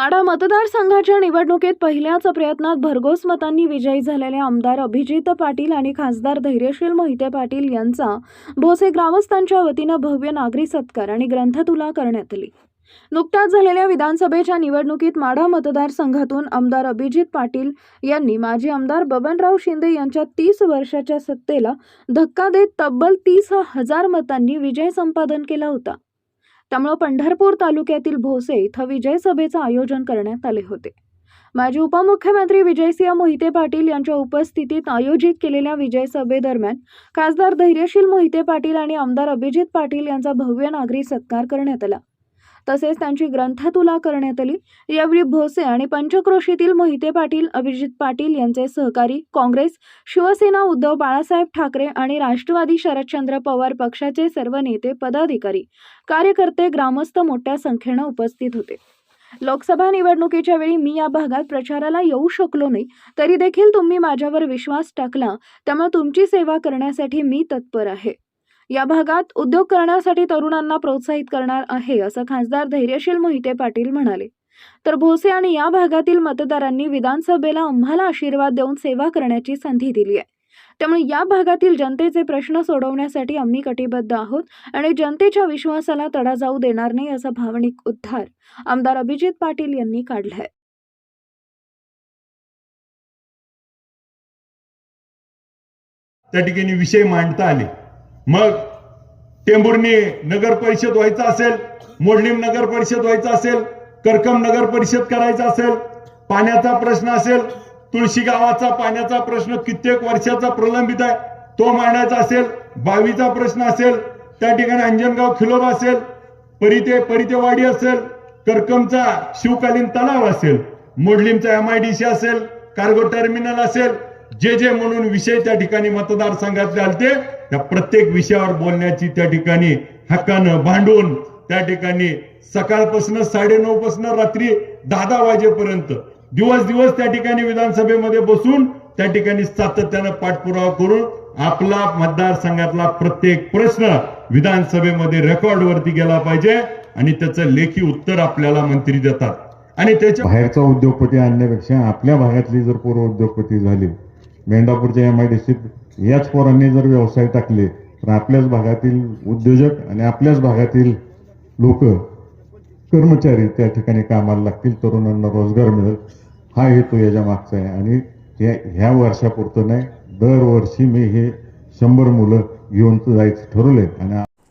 माढा मतदारसंघाच्या निवडणुकीत पहिल्याच प्रयत्नात भरघोस मतांनी विजयी झालेले आमदार अभिजित पाटील आणि खासदार धैर्यशील मोहिते पाटील यांचा भोसे ग्रामस्थांच्या वतीनं भव्य नागरी सत्कार आणि ग्रंथतुला करण्यात आली. नुकत्याच झालेल्या विधानसभेच्या निवडणुकीत माढा मतदारसंघातून आमदार अभिजित पाटील यांनी माजी आमदार बबनराव शिंदे यांच्या तीस वर्षाच्या सत्तेला धक्का देत तब्बल तीस हजार मतांनी विजय संपादन केला होता. त्यामुळं पंढरपूर तालुक्यातील भोसे इथं विजय सभेचं आयोजन करण्यात आले होते. माजी उपमुख्यमंत्री विजयसिंह मोहिते पाटील यांच्या उपस्थितीत आयोजित केलेल्या विजय सभेदरम्यान खासदार धैर्यशील मोहिते पाटील आणि आमदार अभिजित पाटील यांचा भव्य नागरी सत्कार करण्यात आला. तसेच त्यांची ग्रंथतुला करण्यात आली. यावेळी भोसे आणि पंचक्रोशीतील मोहिते पाटील अभिजित पाटील यांचे सहकारी काँग्रेस शिवसेना उद्धव बाळासाहेब ठाकरे आणि राष्ट्रवादी शरदचंद्र पवार पक्षाचे सर्व नेते पदाधिकारी कार्यकर्ते ग्रामस्थ मोठ्या संख्येनं उपस्थित होते. लोकसभा निवडणुकीच्या वेळी मी या भागात प्रचाराला येऊ शकलो नाही तरी देखील तुम्ही माझ्यावर विश्वास टाकला त्यामुळे तुमची सेवा करण्यासाठी मी तत्पर आहे. या भागात उद्योग करण्यासाठी तरुणांना प्रोत्साहित करणार आहे असं खासदार धैर्यशील मोहिते पाटील म्हणाले. तर भोसे आणि या भागातील मतदारांनी विधानसभेला आम्हाला आशीर्वाद देऊन सेवा करण्याची संधी दिली आहे. त्यामुळे या भागातील जनतेचे प्रश्न सोडवण्यासाठी आम्ही कटिबद्ध आहोत आणि जनतेच्या विश्वासाला तडा जाऊ देणार नाही असा भावनिक उद्धार आमदार अभिजित पाटील यांनी काढलाय. त्या ठिकाणी विषय मांडता आले. मग टेंभुर्णी नगर परिषद व्हायचं असेल मोडलीम नगर परिषद व्हायचं असेल करकम नगर परिषद करायचा असेल पाण्याचा प्रश्न असेल तुळशी गावाचा पाण्याचा प्रश्न कित्येक वर्षाचा प्रलंबित आहे तो मांडायचा असेल बावीचा प्रश्न असेल त्या ठिकाणी अंजनगाव खिलोबा असेल परिते परितेवाडी असेल करकमचा शिवकालीन तलाव असेल मोडलीमचा एमआयडीसी असेल कार्गो टर्मिनल असेल जे जे म्हणून विषय त्या ठिकाणी मतदारसंघातले आलते त्या प्रत्येक विषयावर बोलण्याची त्या ठिकाणी हक्कानं भांडून त्या ठिकाणी सकाळपासून साडे नऊ पासून रात्री दहा दहा वाजेपर्यंत दिवस दिवस त्या ठिकाणी विधानसभेमध्ये बसून त्या ठिकाणी सातत्यानं पाठपुरावा करून आपला मतदारसंघातला प्रत्येक प्रश्न विधानसभेमध्ये रेकॉर्ड वरती गेला पाहिजे आणि त्याचं लेखी उत्तर आपल्याला मंत्री देतात. आणि त्याच्या बाहेरचा उद्योगपती आणण्यापेक्षा आपल्या भागातली जर पूर्व उद्योगपती झाली मेंढापूरच्या एम आय डी सीत याच पोरांनी जर व्यवसाय टाकले तर आपल्याच भागातील उद्योजक आणि आपल्याच भागातील लोक कर्मचारी त्या ठिकाणी कामाला लागतील तरुणांना रोजगार मिळेल. हा हेतू याच्या मागचा आहे. आणि या ह्या वर्षापुरतं नाही दरवर्षी मी हे शंभर मुलं घेऊन जायचं ठरवले आणि